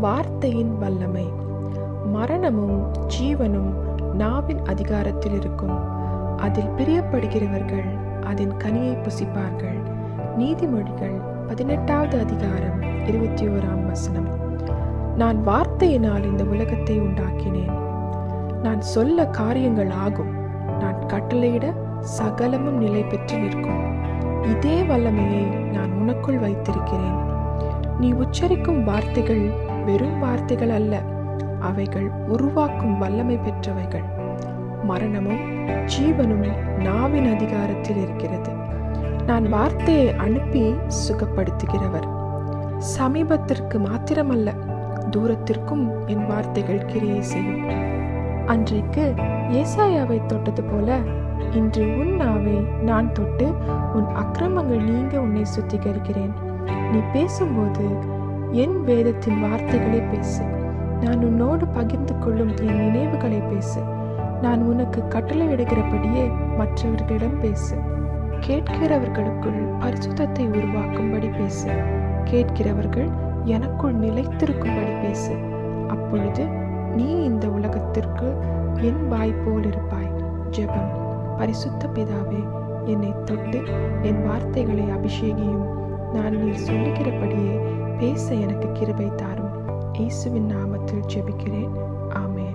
வார்த்தையின் வல்லமை. மரணமும் ஜீவனும் நாவின் அதிகாரத்தில் இருக்கும். அதில் பிரியப்படுகிறவர்கள் அதன் கனியை புசிப்பார்கள். நீதிமொழிகள் பதினெட்டாவது அதிகாரம் இருபத்தி ஓராம் வசனம். நான் வார்த்தையினால் இந்த உலகத்தை உண்டாக்கினேன். நான் சொல்ல காரியங்கள் ஆகும். நான் கட்டளையிட சகலமும் நிலை பெற்று நிற்கும். இதே வல்லமையை நான் உனக்குள் வைத்திருக்கிறேன். நீ உச்சரிக்கும் வார்த்தைகள் வெறும் வார்த்தைகள் அல்ல. அவைகள் உருவாக்கும் வல்லமை பெற்றவைகள். மரணமும் ஜீவனும் நாவின் அதிகாரத்தில் இருக்கிறது. நான் வார்த்தையை அனுப்பி சுகப்படுத்துகிறவர். சமீபத்திற்கு மாத்திரமல்ல தூரத்திற்கும் என் வார்த்தைகள் கிரியை செய்யும். அன்றைக்கு ஏசாயாவை தொட்டது போல இன்று உன் நாவை நான் தொட்டு உன் அக்கிரமங்கள் நீங்க உன்னை சுத்திகரிக்கிறேன். நீ பேசும்போது என் வேதத்தின் வார்த்தைகளை பேசு. நான் உன்னோடு பகிர்ந்து கொள்ளும் என் நினைவுகளை பேசு. நான் உனக்கு கட்டளையிடுகிறபடியே மற்றவர்களிடம் பேசு. கேட்கிறவர்களுக்குள் பரிசுத்தத்தை உருவாக்கும்படி பேசு. கேட்கிறவர்கள் எனக்குள் நிலைத்திருக்கும்படி பேசு. அப்பொழுது நீ இந்த உலகத்திற்கு என் வாய் போல் இருப்பாய். ஜெபம். பரிசுத்த பிதாவே என்னை தொட்டு என் வார்த்தைகளை அபிஷேகியும். நான் நீ சொல்லுகிறபடியே பேச எனக்கு கிருபை தாரும். இயேசுவின் நாமத்தில் ஜெபிக்கிறேன். ஆமே